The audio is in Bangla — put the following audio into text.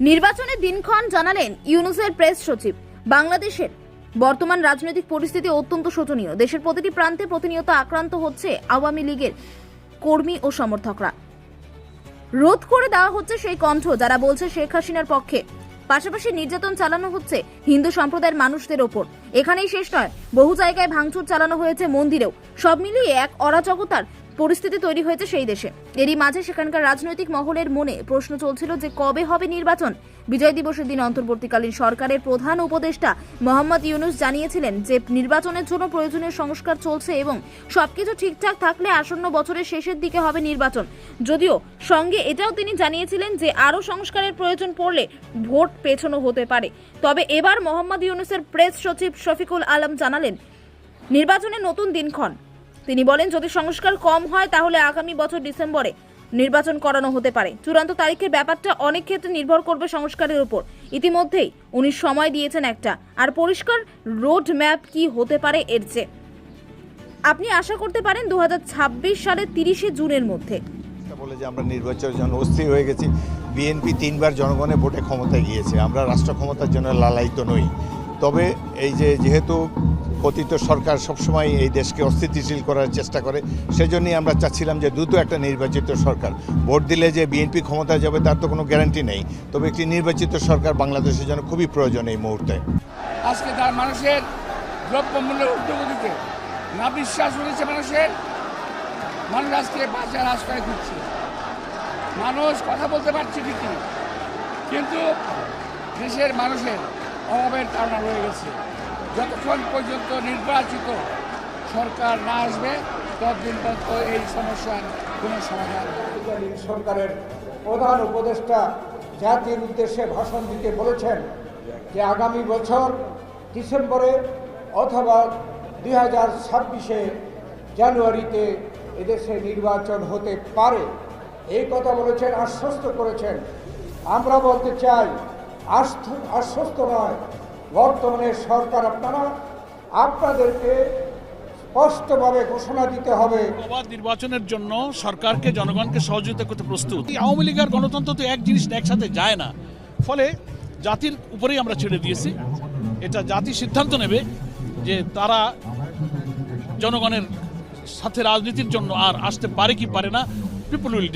নির্বাচনের দিনক্ষণ জানালেন ইউনুসের প্রেস সচিব। বাংলাদেশের বর্তমান রাজনৈতিক পরিস্থিতি অত্যন্ত শোচনীয়। দেশের প্রতিটি প্রান্তে প্রতিনিয়ত আক্রান্ত হচ্ছে আওয়ামী লীগের কর্মী ও সমর্থকরা। রোধ করে দেওয়া হচ্ছে সেই কণ্ঠ যারা বলছে শেখ হাসিনার পক্ষে। পাশাপাশি নির্যাতন চালানো হচ্ছে হিন্দু সম্প্রদায়ের মানুষদের ওপর। এখানেই শেষ নয়, বহু জায়গায় ভাঙচুর চালানো হয়েছে মন্দিরেও। সব মিলিয়ে এক অরাজকতার পরিস্থিতি তৈরি হয়েছে সেই দেশে। এরই মাঝে সেখানকার রাজনৈতিক মহলের মনে প্রশ্ন চলছিল যে কবে হবে নির্বাচন? বিজয় দিবসের দিন অন্তর্বর্তীকালীন সরকারের প্রধান উপদেষ্টা মোহাম্মদ ইউনুস জানিয়েছিলেন যে নির্বাচনের জন্য প্রয়োজনীয় সংস্কার চলছে এবং সবকিছু ঠিকঠাক থাকলে আসন্ন বছরের শেষের দিকে হবে নির্বাচন। যদিও সঙ্গে এটাও তিনি জানিয়েছিলেন যে আরও সংস্কারের প্রয়োজন পড়লে ভোট পেছনো হতে পারে। তবে এবার মোহাম্মদ ইউনুসের প্রেস সচিব শফিকুল আলম জানালেন, নির্বাচনের নতুন দিনক্ষণ। তিনি বলেন, যদি সংস্কার কম হয়, তাহলে আগামী বছর ডিসেম্বরে নির্বাচন করানো হতে পারে। চূড়ান্ত তারিখের ব্যাপারটা অনেক ক্ষেত্রে নির্ভর করবে সংস্কারের উপর। ইতিমধ্যেই উনি সময় দিয়েছেন একটা। আর পরিষ্কার রোড ম্যাপ কি হতে পারে এর চেয়ে। আপনি আশা করতে পারেন দু হাজার ছাব্বিশ সালের তিরিশে জুনের মধ্যে। বলে যে আমরা নির্বাচনের জন্য অস্থির হয়ে গেছি। বিএনপি তিনবার জনগণের ভোটে ক্ষমতায় গিয়েছে। আমরা রাষ্ট্র ক্ষমতার জন্য লালায়িত নই। তবে এই যে যেহেতু পতিত সরকার সবসময় এই দেশকে অস্থিতিশীল করার চেষ্টা করে, সেজন্যই আমরা চাচ্ছিলাম যে দ্রুত একটা নির্বাচিত সরকার। ভোট দিলে যে বিএনপি ক্ষমতায় যাবে তার তো কোনো গ্যারান্টি নেই, তবে একটি নির্বাচিত সরকার বাংলাদেশের জন্য খুবই প্রয়োজন এই মুহূর্তে। আজকে তার মানুষের দ্রব্যমূল্যের ঊর্ধ্বগতিতে না বিশ্বাস রয়েছে মানুষের, মানুষ আজকে বাজার আশ্রয় দিচ্ছে মানুষ কথা বলতে পারছে ঠিকই, কিন্তু দেশের মানুষের অভাবের ধারণা রয়ে গেছে। যতক্ষণ পর্যন্ত নির্বাচিত সরকার না আসবে, ততদিন পর্যন্ত এই সমস্যার কোনো সমাধান সরকারের প্রধান উপদেষ্টা জাতির উদ্দেশ্যে ভাষণ দিতে বলেছেন যে আগামী বছর ডিসেম্বরে অথবা দুই হাজার ছাব্বিশে জানুয়ারিতে এদেশে নির্বাচন হতে পারে। এই কথা বলেছেন, আশ্বস্ত করেছেন। আমরা বলতে চাই আশ্বস্ত নয় বর্তমানে সরকার, আপনারা, আপনাদেরকে স্পষ্টভাবে ঘোষণা দিতে হবে। অবাধ নির্বাচনের জন্য সরকারকে, জনগণকে সহযোগিতা করতে প্রস্তুত। আওয়ামী লীগ গণতন্ত্র তো এক জিনিস একসাথে যায় না। ফলে জাতির উপরেই আমরা ছেড়ে দিয়েছি। এটা জাতি সিদ্ধান্ত নেবে যে তারা জনগণের সাথে রাজনীতির জন্য আর আসতে পারে কি পারে না পিপুল উইল